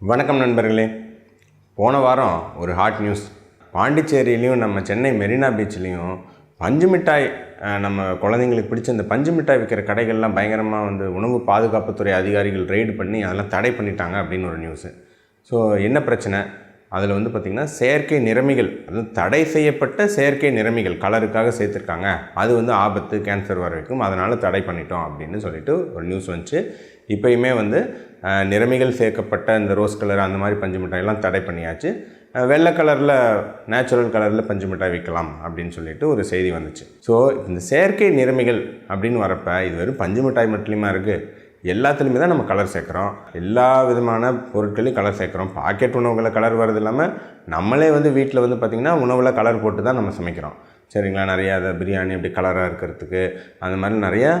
வணக்கம் நண்பர்களே. போன வாரம் ஒரு ஹாட் நியூஸ் பாண்டிச்சேரியிலையும் நம்ம சென்னை மெரினா பீச்லேயும் பஞ்சு மிட்டாய் நம்ம குழந்தைங்களுக்கு பிடிச்ச இந்த பஞ்சு மிட்டாய் விற்கிற கடைகள்லாம் பயங்கரமாக வந்து உணவு பாதுகாப்புத்துறை அதிகாரிகள் ரெய்டு பண்ணி அதெல்லாம் தடை பண்ணிட்டாங்க அப்படின்னு ஒரு நியூஸு ஸோ என்ன பிரச்சனை? அதில் வந்து பார்த்திங்கன்னா செயற்கை நிறமிகள் அதாவது தடை செய்யப்பட்ட செயற்கை நிறமிகள் கலருக்காக சேர்த்துருக்காங்க. அது வந்து ஆபத்து கேன்சர் வர வைக்கும் அதனால் தடை பண்ணிட்டோம் அப்படின்னு சொல்லிட்டு ஒரு நியூஸ் வந்துச்சு. இப்போயுமே வந்து நிறமிகள் சேர்க்கப்பட்ட இந்த ரோஸ் கலர் அந்த மாதிரி பஞ்சு மிட்டாயெல்லாம் தடை பண்ணியாச்சு. வெள்ளை கலரில் நேச்சுரல் கலரில் பஞ்சு மிட்டாய் விற்கலாம் அப்படின்னு சொல்லிட்டு ஒரு செய்தி வந்துச்சு. ஸோ இந்த செயற்கை நிறமிகள் அப்படின்னு வரப்போ இது வெறும் பஞ்சு மிட்டாய் மட்டுமா இருக்குது எல்லாத்துலேயுமே தான் நம்ம கலர் சேர்க்குறோம். எல்லா விதமான பொருட்களையும் கலர் சேர்க்குறோம். பாக்கெட் உணவுகளை கலர் வர்றது இல்லாமல் நம்மளே வந்து வீட்டில் வந்து பார்த்திங்கன்னா உணவில் கலர் போட்டு தான் நம்ம சமைக்கிறோம். சரிங்களா? நிறையா அதை பிரியாணி அப்படி கலராக இருக்கிறதுக்கு அந்த மாதிரி நிறையா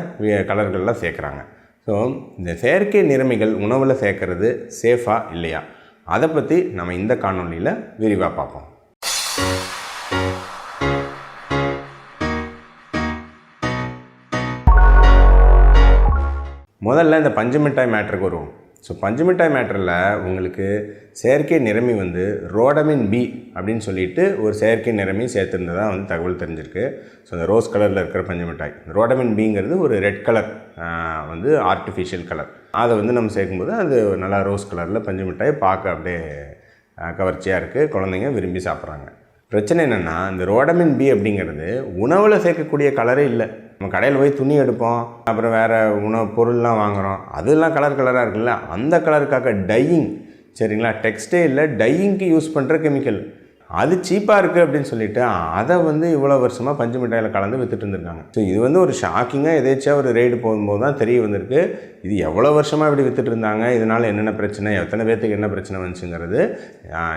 கலர்கள்லாம் சேர்க்குறாங்க. ஸோ இந்த செயற்கை நிறமிகள் உணவில் சேர்க்குறது சேஃபாக இல்லையா? அதை பற்றி நம்ம இந்த காணொலியில் விரிவாக பார்ப்போம். முதல்ல இந்த பஞ்சு மிட்டாய் மேட்ருக்கு வருவோம். ஸோ பஞ்சு மிட்டாய் மேட்டரில் உங்களுக்கு செயற்கை நிறமி வந்து ரோடமின் பி அப்படின்னு சொல்லிட்டு ஒரு செயற்கை நிறமி சேர்த்துருந்ததா வந்து தகவல் தெரிஞ்சிருக்கு. ஸோ அந்த ரோஸ் கலரில் இருக்கிற பஞ்சு மிட்டாய். ரோடமின் பிங்கிறது ஒரு ரெட் கலர் வந்து ஆர்டிஃபிஷியல் கலர் அதை வந்து நம்ம சேர்க்கும்போது அது நல்லா ரோஸ் கலரில் பஞ்சு மிட்டாய் பார்க்க அப்படியே கவர்ச்சியாக இருக்குது குழந்தைங்க விரும்பி சாப்பிட்றாங்க. பிரச்சனை என்னென்னா இந்த ரோடமின் பி அப்படிங்கிறது உணவில் சேர்க்கக்கூடிய கலரே இல்லை. நம்ம கடையில் போய் துணி எடுப்போம் அப்புறம் வேறு உணவு பொருள்லாம் வாங்குகிறோம் அதெல்லாம் கலர் கலராக இருக்குல்ல அந்த கலருக்காக டையிங் சரிங்களா? டெக்ஸ்டைலில் டையிங்க்கு யூஸ் பண்ணுற கெமிக்கல் அது சீப்பாக இருக்குது அப்படின்னு சொல்லிட்டு அதை வந்து இவ்வளோ வருஷமாக பஞ்சு மிட்டாயில் கலந்து வித்துட்டு இருந்திருக்காங்க. ஸோ இது வந்து ஒரு ஷாக்கிங்காக எதேச்சியாக ஒரு ரெய்டு போகும்போது தான் தெரிய வந்திருக்கு. இது எவ்வளோ வருஷமாக இப்படி வித்துட்டு இருந்தாங்க? இதனால் என்னென்ன பிரச்சனை? எத்தனை பேர்த்துக்கு என்ன பிரச்சனை வந்துச்சுங்கிறது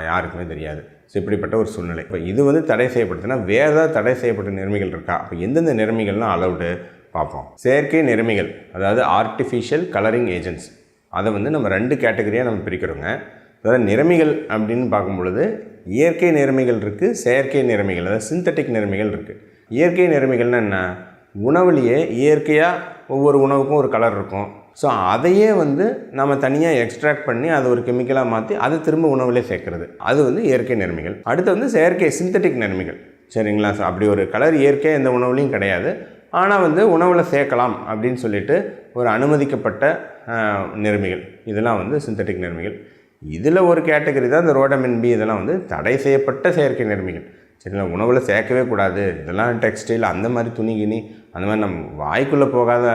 யாருக்குமே தெரியாது. ஸோ இப்படிப்பட்ட ஒரு சூழ்நிலை. இப்போ இது வந்து தடை செய்யப்படுதுன்னா வேறு ஏதாவது தடை செய்யப்பட்ட நிறமிகள் இருக்கா? அப்போ எந்தெந்த நிறமிகள்லாம் அலவுடு பார்ப்போம். செயற்கை நிறமிகள் அதாவது ஆர்டிஃபிஷியல் கலரிங் ஏஜென்ட்ஸ் அதை வந்து நம்ம ரெண்டு கேட்டகரியாக நம்ம பிரிக்கிறோங்க. அதாவது நிறமிகள் அப்படின்னு பார்க்கும் பொழுது இயற்கை நிறமிகள் இருக்குது செயற்கை நிறமிகள் அதாவது சிந்தட்டிக் நிறமிகள் இருக்குது இயற்கை நிறமிகள்னா என்ன? உணவுலேயே இயற்கையாக ஒவ்வொரு உணவுக்கும் ஒரு கலர் இருக்கும். ஸோ அதையே வந்து நம்ம தனியாக எக்ஸ்ட்ராக்ட் பண்ணி அதை ஒரு கெமிக்கலாக மாற்றி அதை திரும்ப உணவுலே சேர்க்குறது. அது வந்து இயற்கை நிறமிகள் அடுத்து வந்து செயற்கை சிந்தட்டிக் நிறமிகள் சரிங்களா? ஸோ அப்படி ஒரு கலர் இயற்கையாக எந்த உணவுலையும் கிடையாது. ஆனால் வந்து உணவில் சேர்க்கலாம் அப்படின்னு சொல்லிட்டு ஒரு அனுமதிக்கப்பட்ட ஆஹ், இதெல்லாம் வந்து சிந்தட்டிக் நிறமிகள் இதில் ஒரு கேட்டகரி தான் இந்த ரோடமின் பி. இதெல்லாம் வந்து தடை செய்யப்பட்ட செயற்கை நிறமிகள் சரிங்களா உணவில் சேர்க்கவே கூடாது. இதெல்லாம் டெக்ஸ்டைல் அந்த மாதிரி துணி கிணி அந்த மாதிரி நம்ம வாய்க்குள்ளே போகாத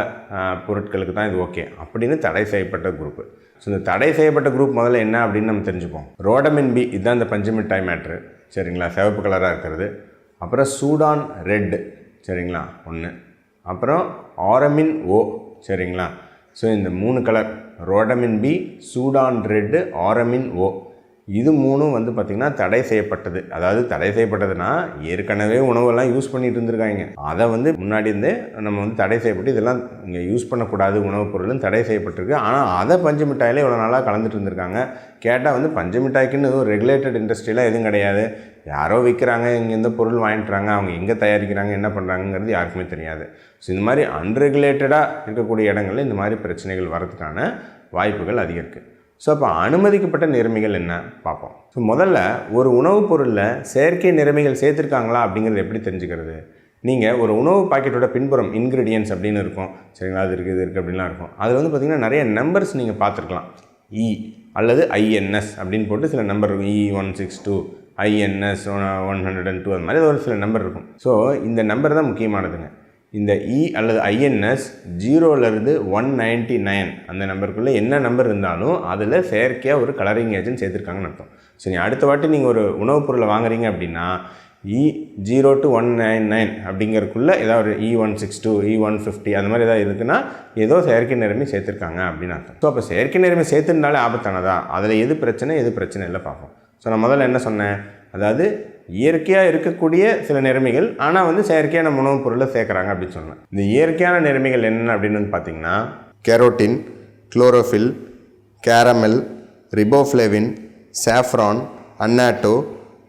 பொருட்களுக்கு தான் இது ஓகே. அப்படின்னு தடை செய்யப்பட்ட குரூப்பு ஸோ இந்த தடை செய்யப்பட்ட குரூப் முதல்ல என்ன அப்படின்னு நம்ம தெரிஞ்சுப்போம். ரோடமின் பி இதுதான் இந்த பஞ்சமிட்டாய் மேட்ரு சரிங்களா? சிவப்பு கலராக இருக்கிறது. அப்புறம் சூடான் ரெட்டு சரிங்களா? ஒன்று அப்புறம் ஆரமின் ஓ. சரிங்களா? ஸோ இந்த மூணு colour rhodamine B Sudan red auramine O. இது மூணும் வந்து பார்த்திங்கன்னா தடை செய்யப்பட்டது. அதாவது தடை செய்யப்பட்டதுன்னா ஏற்கனவே உணவெல்லாம் யூஸ் பண்ணிட்டு இருந்திருக்காங்க. அதை வந்து முன்னாடி இருந்தே நம்ம வந்து தடை செய்யப்பட்டு இதெல்லாம் இங்கே யூஸ் பண்ணக்கூடாது உணவுப் பொருளும் தடை செய்யப்பட்டிருக்கு. ஆனால் அதை பஞ்சு மிட்டாயில் இவ்வளோ நாளாக கலந்துட்டு இருந்திருக்காங்க. கேட்டால் வந்து பஞ்சு மிட்டாய்க்குன்னு எதுவும் ரெகுலேட்டட் இண்டஸ்ட்ரியெலாம் எதுவும் கிடையாது. யாரோ விற்கிறாங்க இங்கே எந்த பொருள் வாங்கிட்டுறாங்க அவங்க எங்கே தயாரிக்கிறாங்க என்ன பண்ணுறாங்கங்கிறது யாருக்குமே தெரியாது. ஸோ இந்த மாதிரி அன்ரெகுலேட்டடாக இருக்கக்கூடிய இடங்களில் இந்த மாதிரி பிரச்சனைகள் வரதுக்கான வாய்ப்புகள் அதிகம் இருக்குது ஸோ அப்போ அனுமதிக்கப்பட்ட நிறமிகள் என்ன? பார்ப்போம். ஸோ முதல்ல ஒரு உணவுப் பொருளில் செயற்கை நிறமிகள் சேர்த்துருக்காங்களா அப்படிங்கிறது எப்படி தெரிஞ்சுக்கிறது? நீங்கள் ஒரு உணவு பாக்கெட்டோட பின்புறம் இன்க்ரீடியன்ஸ் அப்படின்னு இருக்கும். சரிங்களா? அது இருக்குது இது இருக்குது அப்படின்லாம் இருக்கும். அதில் வந்து பார்த்திங்கன்னா நிறைய நம்பர்ஸ் நீங்கள் பார்த்துருக்கலாம். இ e அல்லது ஐஎன்எஸ் அப்படின்னு போட்டு சில நம்பர் இருக்கும். E one six two INS one hundred and two அந்த மாதிரி ஒரு சில நம்பர் இருக்கும். ஸோ இந்த நம்பர் தான் முக்கியமானதுங்க. இந்த இ அல்லது ஐஎன்எஸ் ஜீரோலேருந்து ஒன் நைன்ட்டி நைன் அந்த நம்பருக்குள்ளே என்ன நம்பர் இருந்தாலும் அதில் செயற்கையாக ஒரு கலரிங் ஏஜென்ட் சேர்த்துருக்காங்கன்னு அர்த்தம். சரி அடுத்த வாட்டி நீங்கள் ஒரு உணவுப் பொருளை வாங்குறீங்க அப்படின்னா e E zero to one nine nine அப்படிங்கிறதுக்குள்ளே ஏதாவது ஒரு E one six two E one fifty அந்த மாதிரி ஏதாவது இருக்குன்னா ஏதோ செயற்கை நிறமி சேர்த்துருக்காங்க அப்படின்னு அர்த்தம். ஸோ அப்போ செயற்கை நிறமி சேர்த்துருந்தாலே ஆபத்தானதா? அதில் எது பிரச்சனை எது பிரச்சனை இல்லை பார்ப்போம். ஸோ நான் முதல்ல என்ன சொன்னேன்? அதாவது இயற்கையாக இருக்கக்கூடிய சில நிறமிகள் ஆனால் வந்து செயற்கையான உணவுப் பொருளை சேர்க்குறாங்க அப்படின்னு சொன்னேன். இந்த இயற்கையான நிறமிகள் என்ன அப்படின்னு பார்த்தீங்கன்னா carotene chlorophyll caramel riboflavin saffron annatto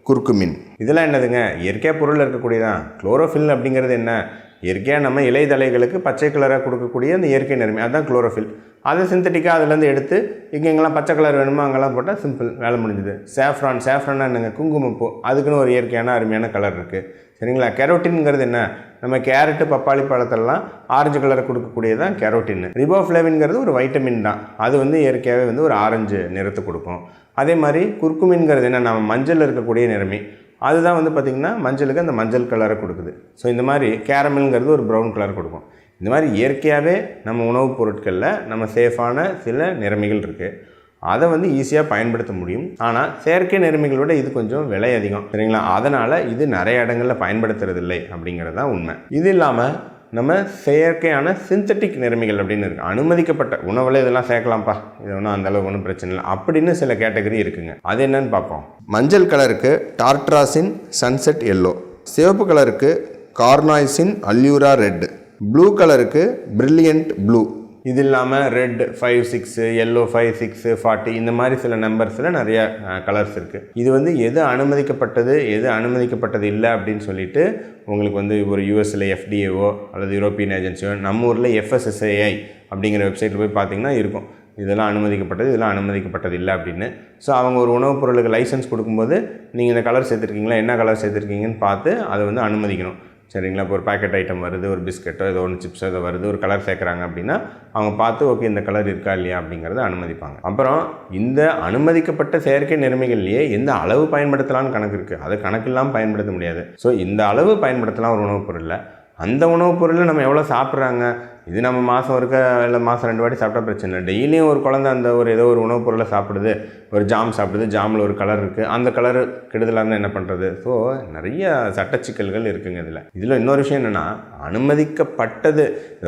curcumin. இதெல்லாம் என்னதுங்க? இயற்கை பொருளில் இருக்கக்கூடியதான் குளோரோஃபில் அப்படிங்கிறது என்ன? இயற்கையாக நம்ம இலைதலைகளுக்கு பச்சை கலராக கொடுக்கக்கூடிய அந்த இயற்கை நிறமி அதுதான் குளோரோஃபில் அதை சிந்தட்டிக்காக அதுலேருந்து எடுத்து எங்கெங்கெல்லாம் பச்சை கலர் வேணுமோ அங்கெல்லாம் போட்டால் சிம்பிள் வேலை முடிஞ்சுது. சேஃப்ரான் சேஃப்ரானா என்னங்க குங்குமப்பூ அதுக்குன்னு ஒரு இயற்கையான அருமையான கலர் இருக்குது சரிங்களா? கேரோட்டின்ங்கிறது என்ன? நம்ம கேரட்டு பப்பாளி பழத்தெல்லாம் ஆரஞ்சு கலரை கொடுக்கக்கூடியதான் கெரோட்டின் ரிபோஃப்ளேவின்ங்கிறது ஒரு வைட்டமின் தான். அது வந்து இயற்கையாகவே வந்து ஒரு ஆரஞ்சு நிறத்தை கொடுக்கும். அதே மாதிரி குர்குமின்ங்கிறது என்ன? நம்ம மஞ்சள் இருக்கக்கூடிய நிறமி. அதுதான் வந்து பார்த்திங்கன்னா மஞ்சளுக்கு அந்த மஞ்சள் கலரை கொடுக்குது. ஸோ இந்த மாதிரி கேரமல்ங்கிறது ஒரு ப்ரௌன் கலர் கொடுக்கும். இந்த மாதிரி இயற்கையாகவே நம்ம உணவுப் பொருட்களில் நம்ம சேஃபான சில நிறமிகள் இருக்குது அதை வந்து ஈஸியாக பயன்படுத்த முடியும். ஆனால் செயற்கை நிறமிகளோட இது கொஞ்சம் விலை அதிகம். சரிங்களா? அதனால் இது நிறைய இடங்களில் பயன்படுத்துறதில்லை அப்படிங்கிறது தான் உண்மை. இது இல்லாமல் நம்ம செயற்கையான சிந்தட்டிக் நிறமிகள் அப்படின்னு இருக்குது அனுமதிக்கப்பட்ட உணவில் இதெல்லாம் சேர்க்கலாம்ப்பா. இது ஒன்றும் அந்தளவுக்கு ஒன்றும் பிரச்சனை இல்லை. அப்படின்னு சில கேட்டகரி இருக்குங்க. அது என்னன்னு பார்ப்போம். மஞ்சள் கலருக்கு டார்ட்ராசின் சன்செட் எல்லோ. சிவப்பு கலருக்கு கார்னாய்ஸின் அல்யூரா ரெட் ப்ளூ கலருக்கு பிரில்லியன்ட் ப்ளூ. இது இல்லாமல் red five six yellow five six forty இந்த மாதிரி சில நம்பர்ஸில் நிறைய கலர்ஸ் இருக்குது இது வந்து எது அனுமதிக்கப்பட்டது எது அனுமதிக்கப்பட்டது இல்லை அப்படின்னு சொல்லிட்டு உங்களுக்கு வந்து ஒரு யூஎஸில் எஃப்டிஏஓ அல்லது யூரோப்பியன் ஏஜென்சியோ நம்ம ஊரில் எஃப்எஸ்எஸ்ஏஐ அப்படிங்கிற வெப்சைட்டில் போய் பார்த்தீங்கன்னா இருக்கும். இதெல்லாம் அனுமதிக்கப்பட்டது இதெல்லாம் அனுமதிக்கப்பட்டது இல்லை அப்படின்னு. ஸோ அவங்க ஒரு உணவுப் பொருளுக்கு லைசன்ஸ் கொடுக்கும்போது நீங்கள் இந்த கலர் சேர்த்துருக்கீங்களா என்ன கலர் சேர்த்துருக்கீங்கன்னு பார்த்து அதை வந்து அனுமதிக்கணும். சரிங்களா? இப்போ ஒரு பேக்கெட் ஐட்டம் வருது ஒரு பிஸ்கட்டோ ஏதோ ஒன்று சிப்ஸோ ஏதோ வருது ஒரு கலர் சேர்க்குறாங்க அப்படின்னா அவங்க பார்த்து ஓகே இந்த கலர் இருக்கா இல்லையா? அப்படிங்கிறத அனுமதிப்பாங்க. அப்புறம் இந்த அனுமதிக்கப்பட்ட செயற்கை நிலைமைகள்லேயே எந்த அளவு பயன்படுத்தலாம்னு கணக்கு இருக்குது அதை கணக்கெல்லாம் பயன்படுத்த முடியாது. ஸோ இந்த அளவு பயன்படுத்தலாம் ஒரு உணவுப் பொருளில். அந்த உணவுப் பொருளை நம்ம எவ்வளோ சாப்பிட்றாங்க? இது நம்ம மாதம் இருக்க இல்லை மாதம் ரெண்டு வாட்டி சாப்பிட்டா பிரச்சனை இல்லை. டெய்லியும் ஒரு குழந்தை அந்த ஒரு ஏதோ ஒரு உணவுப் பொருளை சாப்பிடுது ஒரு ஜாம் சாப்பிடுது ஜாமில் ஒரு கலர் இருக்குது அந்த கலர் கெடுதலாக இருந்தால் என்ன பண்ணுறது ஸோ நிறைய சட்டச்சிக்கல்கள் இருக்குங்க இதில். இதில் இன்னொரு விஷயம் என்னென்னா அனுமதிக்கப்பட்டது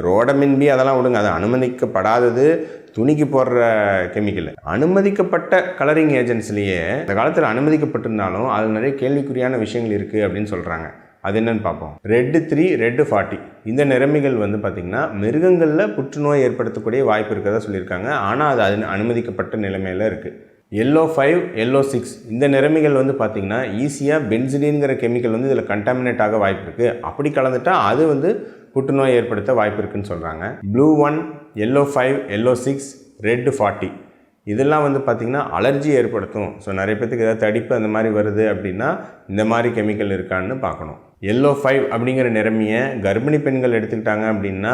ரோடமின்பி அதெல்லாம் விடுங்க. அது அனுமதிக்கப்படாதது துணிக்கு போடுற கெமிக்கல். அனுமதிக்கப்பட்ட கலரிங் ஏஜென்சிலேயே இந்த காலத்தில் அனுமதிக்கப்பட்டிருந்தாலும் அதில் நிறைய கேள்விக்குறியான விஷயங்கள் இருக்குது அப்படின்னு சொல்கிறாங்க அது என்னன்னு பார்ப்போம். ரெட்டு த்ரீ ரெட்டு ஃபார்ட்டி இந்த நிறமிகள் வந்து பார்த்திங்கன்னா மிருகங்களில் புற்றுநோய் ஏற்படுத்தக்கூடிய வாய்ப்பு இருக்கிறதா சொல்லியிருக்காங்க. ஆனால் அது அது அனுமதிக்கப்பட்ட நிலைமையில் இருக்குது எல்லோ ஃபைவ் எல்லோ சிக்ஸ் இந்த நிறமிகள் வந்து பார்த்திங்கன்னா ஈஸியாக பென்சிலின்ங்கிற கெமிக்கல் வந்து இதில் கண்டாமினேட் ஆக வாய்ப்பு இருக்குது அப்படி கலந்துட்டா அது வந்து புற்றுநோய் ஏற்படுத்த வாய்ப்பு இருக்குதுன்னு சொல்கிறாங்க blue one yellow five yellow six red forty இதெல்லாம் வந்து பார்த்திங்கன்னா அலர்ஜி ஏற்படுத்தும். ஸோ நிறைய பேத்துக்கு ஏதாவது தடிப்பு அந்த மாதிரி வருது அப்படின்னா இந்த மாதிரி கெமிக்கல் இருக்கான்னு பார்க்கணும். எல்லோ ஃபைவ் அப்படிங்கிற நிறமியை கர்ப்பிணி பெண்கள் எடுத்துக்கிட்டாங்க அப்படின்னா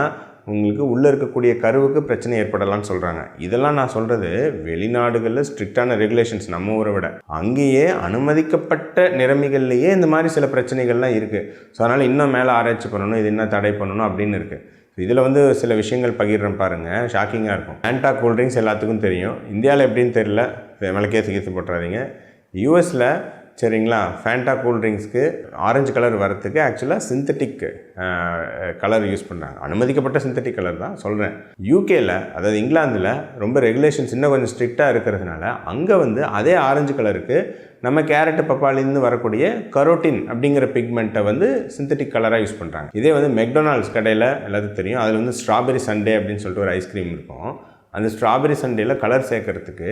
உங்களுக்கு உள்ளே இருக்கக்கூடிய கருவுக்கு பிரச்சனை ஏற்படலாம்னு சொல்கிறாங்க இதெல்லாம் நான் சொல்கிறது வெளிநாடுகளில் ஸ்ட்ரிக்டான ரெகுலேஷன்ஸ் நம்ம ஊரை விட. அங்கேயே அனுமதிக்கப்பட்ட நிறமிகள்லேயே இந்த மாதிரி சில பிரச்சனைகள்லாம் இருக்குது ஸோ அதனால் இன்னும் மேலே ஆராய்ச்சி பண்ணணும் இது என்ன தடை பண்ணணும் அப்படின்னு இருக்குது இதில் வந்து சில விஷயங்கள் பகிர்றேன் பாருங்கள் ஷாக்கிங்காக இருக்கும். ஆன்டா கூல்ட்ரிங்க்ஸ் எல்லாத்துக்கும் தெரியும். இந்தியாவில் எப்படின்னு தெரியல. விளக்கே சிகிச்சை போட்டுறாதீங்க. யூஎஸில் சரிங்களா? ஃபேண்டா கூல்ட்ரிங்க்ஸ்க்கு ஆரஞ்சு கலர் வரத்துக்கு ஆக்சுவலாக சிந்தட்டிக் கலர் யூஸ் பண்ணுறாங்க அனுமதிக்கப்பட்ட சிந்தட்டிக் கலர் தான் சொல்கிறேன் யூகேயில் அதாவது இங்கிலாந்தில் ரொம்ப ரெகுலேஷன்ஸ் இன்னும் கொஞ்சம் ஸ்ட்ரிக்டாக இருக்கிறதுனால அங்கே வந்து அதே ஆரஞ்சு கலருக்கு நம்ம கேரட்டு பப்பாளிலேருந்து வரக்கூடிய கரோட்டின் அப்படிங்கிற பிக்மெண்ட்டை வந்து சிந்தட்டிக் கலராக யூஸ் பண்ணுறாங்க இதே வந்து மெக்டொனால்ட்ஸ் கடையில் எல்லாத்துக்கும் தெரியும். அதில் வந்து ஸ்ட்ராபெரி சண்டே அப்படின்னு சொல்லிட்டு ஒரு ஐஸ்கிரீம் இருக்கும். அந்த ஸ்ட்ராபெரி சண்டேயில் கலர் சேர்க்கறதுக்கு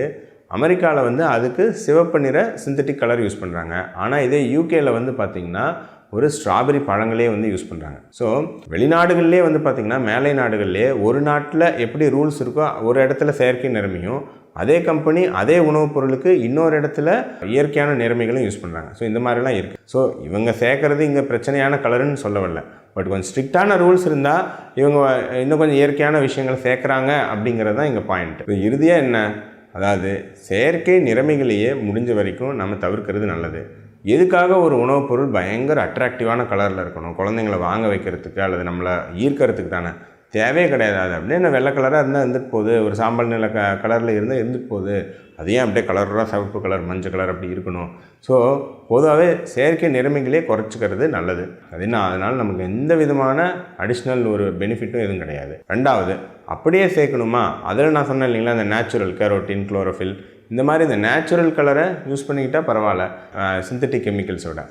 அமெரிக்காவில் வந்து அதுக்கு சிவப்பு நிற சிந்தட்டிக் கலர் யூஸ் பண்ணுறாங்க ஆனால் இதே யூகேயில் வந்து பார்த்திங்கன்னா ஒரு ஸ்ட்ராபெரி பழங்களே வந்து யூஸ் பண்ணுறாங்க ஸோ வெளிநாடுகள்லேயே வந்து பார்த்திங்கன்னா மேலை நாடுகள்லேயே ஒரு நாட்டில் எப்படி ரூல்ஸ் இருக்கோ ஒரு இடத்துல செயற்கை நிறமையும் அதே கம்பெனி அதே உணவுப் பொருளுக்கு இன்னொரு இடத்துல இயற்கையான நிறமைகளும் யூஸ் பண்ணுறாங்க ஸோ இந்த மாதிரிலாம் இருக்குது ஸோ இவங்க சேர்க்குறது இங்கே பிரச்சனையான கலருன்னு சொல்ல வரல. பட் கொஞ்சம் ஸ்ட்ரிக்டான ரூல்ஸ் இருந்தால் இவங்க இன்னும் கொஞ்சம் இயற்கையான விஷயங்கள் சேர்க்குறாங்க அப்படிங்கிறது தான் இங்கே பாயிண்ட் இப்போ இறுதியாக என்ன? அதாவது செயற்கை நிறமைகளையே முடிஞ்ச வரைக்கும் நம்ம தவிர்க்கிறது நல்லது. எதுக்காக ஒரு உணவுப் பொருள் பயங்கர அட்ராக்டிவான கலரில் இருக்கணும்? குழந்தைங்கள வாங்க வைக்கிறதுக்கு அல்லது நம்மளை ஈர்க்கிறதுக்கு தானே? தேவையே கிடையாது. அது அப்படியே என்ன வெள்ளை கலராக இருந்தால் இருந்துட்டு போகுது. ஒரு சாம்பல் நில க கலரில் இருந்தால் இருந்துட்டு போகுது. அது ஏன் அப்படியே கலராக சிவப்பு கலர் மஞ்சள் கலர் அப்படி இருக்கணும்? ஸோ பொதுவாகவே செயற்கை நிறமைகளே குறைச்சிக்கிறது நல்லது. அது என்ன? அதனால் நமக்கு எந்த விதமான அடிஷ்னல் ஒரு பெனிஃபிட்டும் எதுவும் கிடையாது. ரெண்டாவது அப்படியே சேர்க்கணுமா? அதில் நான் சொன்னேன் இல்லைங்களா அந்த நேச்சுரல் கேரோட்டின் குளோரோஃபில் இந்த மாதிரி இந்த நேச்சுரல் கலரை யூஸ் பண்ணிக்கிட்டால் பரவாயில்ல. சிந்தட்டிக் கெமிக்கல்ஸோட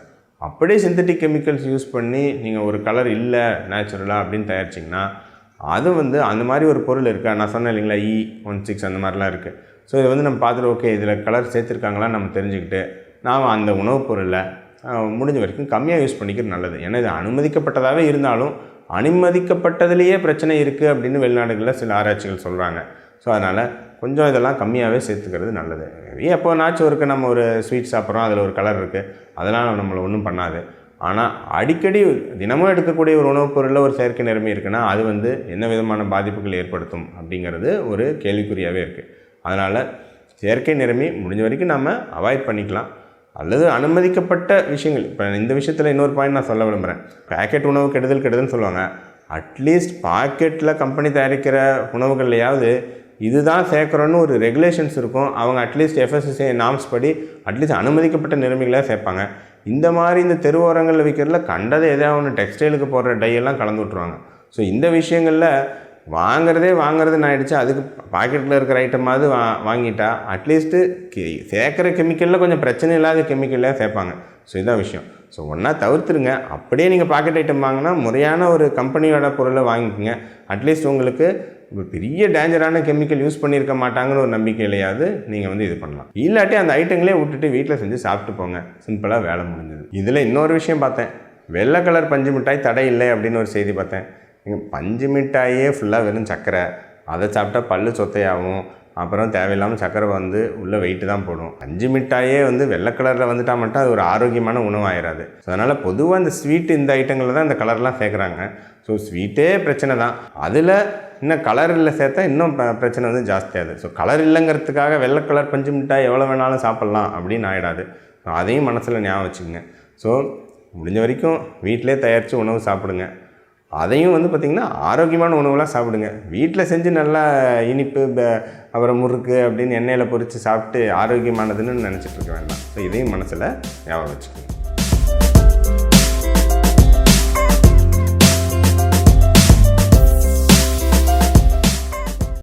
அப்படியே சிந்தட்டிக் கெமிக்கல்ஸ் யூஸ் பண்ணி நீங்கள் ஒரு கலர் இல்லை நேச்சுரலாக அப்படின்னு தயாரிச்சிங்கன்னா அது வந்து அந்த மாதிரி ஒரு பொருள் இருக்கா? நான் சொன்னேன் இல்லைங்களா இ ஒன் சிக்ஸ் அந்த மாதிரிலாம் இருக்குது ஸோ இதை வந்து நம்ம பார்த்துட்டு ஓகே இதில் கலர் சேர்த்துருக்காங்களான்னு நம்ம தெரிஞ்சுக்கிட்டு நாம் அந்த உணவுப் பொருளை முடிஞ்ச வரைக்கும் கம்மியாக யூஸ் பண்ணிக்கிறது நல்லது. ஏன்னா இது அனுமதிக்கப்பட்டதாகவே இருந்தாலும் அனுமதிக்கப்பட்டதுலேயே பிரச்சனை இருக்குது அப்படின்னு வெளிநாடுகளில் சில ஆராய்ச்சிகள் சொல்கிறாங்க ஸோ அதனால் கொஞ்சம் இதெல்லாம் கம்மியாகவே சேர்த்துக்கிறது நல்லது. எப்போனாச்சும் இருக்க நம்ம ஒரு ஸ்வீட் சாப்பிட்றோம் அதில் ஒரு கலர் இருக்குது அதெல்லாம் நம்மளை ஒன்றும் பண்ணாது. ஆனால் அடிக்கடி தினமும் எடுக்கக்கூடிய ஒரு உணவுப் பொருளில் ஒரு செயற்கை நிறமி இருக்குன்னா அது வந்து என்ன விதமான பாதிப்புகள் ஏற்படுத்தும் அப்படிங்கிறது ஒரு கேள்விக்குறியாகவே இருக்குது அதனால் செயற்கை நிறமி முடிஞ்ச வரைக்கும் நம்ம அவாய்ட் பண்ணிக்கலாம். அல்லது அனுமதிக்கப்பட்ட விஷயங்கள் இப்போ இந்த விஷயத்தில் இன்னொரு பாயிண்ட் நான் சொல்ல விரும்புகிறேன் பேக்கெட் உணவு கெடுதல் கெடுதல்னு சொல்லுவாங்க. அட்லீஸ்ட் பாக்கெட்டில் கம்பெனி தயாரிக்கிற உணவுகள்லையாவது இதுதான் சேர்க்குறோன்னு ஒரு ரெகுலேஷன்ஸ் இருக்கும். அவங்க அட்லீஸ்ட் எஃப்எஸ்எஸ்ஏ நாம்ஸ் படி அட்லீஸ்ட் அனுமதிக்கப்பட்ட நிலைமைகளாக சேர்ப்பாங்க. இந்த மாதிரி இந்த தெருவோரங்களில் விற்கிறதுல கண்டதை எதாவது ஒன்று டெக்ஸ்டைலுக்கு போடுற டையெல்லாம் கலந்து விட்ருவாங்க ஸோ இந்த விஷயங்களில் வாங்குறதே வாங்குறதுன்னு ஆகிடுச்சு அதுக்கு பாக்கெட்டில் இருக்கிற ஐட்டமாவது வா வாங்கிட்டா அட்லீஸ்ட்டு சேர்க்குற கெமிக்கலில் கொஞ்சம் பிரச்சனை இல்லாத கெமிக்கலாக சேர்ப்பாங்க. ஸோ இதான் விஷயம். ஸோ ஒன்றா தவிர்த்துருங்க. அப்படியே நீங்கள் பாக்கெட் ஐட்டம் வாங்கினா முறையான ஒரு கம்பெனியோட பொருளை வாங்கிக்கோங்க. அட்லீஸ்ட் உங்களுக்கு ஒரு பெரிய டேஞ்சரான கெமிக்கல் யூஸ் பண்ணியிருக்க மாட்டாங்கன்னு ஒரு நம்பிக்கையிலையாவது நீங்கள் வந்து இது பண்ணலாம். இல்லாட்டி அந்த ஐட்டங்களே விட்டுட்டு வீட்டில் செஞ்சு சாப்பிட்டு போங்க. சிம்பிளாக வேலை முடிஞ்சது. இதில் இன்னொரு விஷயம் பார்த்தேன். வெள்ளை கலர் பஞ்சு மிட்டாய் தடை இல்லை அப்படின்னு ஒரு செய்தி பார்த்தேன். இங்க பஞ்சு மிட்டாயே ஃபுல்லாக வெறும் சர்க்கரை அதை சாப்பிட்டா பல்லு சொத்தையாகும். அப்புறம் தேவையில்லாமல் சர்க்கரை வந்து உள்ளே வெயிட்டு தான் போடும். அஞ்சு மிட்டாயே வந்து வெள்ளை கலரில் வந்துட்டா மட்டும் அது ஒரு ஆரோக்கியமான உணவாயிராது. ஸோ அதனால் பொதுவாக அந்த ஸ்வீட் இந்த ஐட்டங்களில் தான் இந்த கலர்லாம் சேர்க்குறாங்க. ஸோ ஸ்வீட்டே பிரச்சனை தான். அதில் இன்னும் கலர் இல்லை சேர்த்தா இன்னும் பிரச்சனை வந்து ஜாஸ்தியாகுது ஸோ கலர் இல்லைங்கிறதுக்காக வெள்ளை கலர் பஞ்சு மிட்டாய் எவ்வளோ வேணாலும் சாப்பிட்லாம் அப்படின்னு ஆகிடாது ஸோ அதையும் மனசில் ஞாபகம் வச்சுக்கோங்க. ஸோ முடிஞ்ச வரைக்கும் வீட்டிலே தயாரித்து உணவு சாப்பிடுங்க. அதையும் வந்து பார்த்திங்கன்னா ஆரோக்கியமான உணவுலாம் சாப்பிடுங்க. வீட்டில் செஞ்சு நல்லா இனிப்பு அப்புறம் முறுக்கு அப்படின்னு எண்ணெயில் பொரித்து சாப்பிட்டு ஆரோக்கியமானதுன்னு நினச்சிட்டு இருக்க வேண்டாம். ஸோ இதையும் மனசில் ஞாபகம் வச்சுக்கோங்க.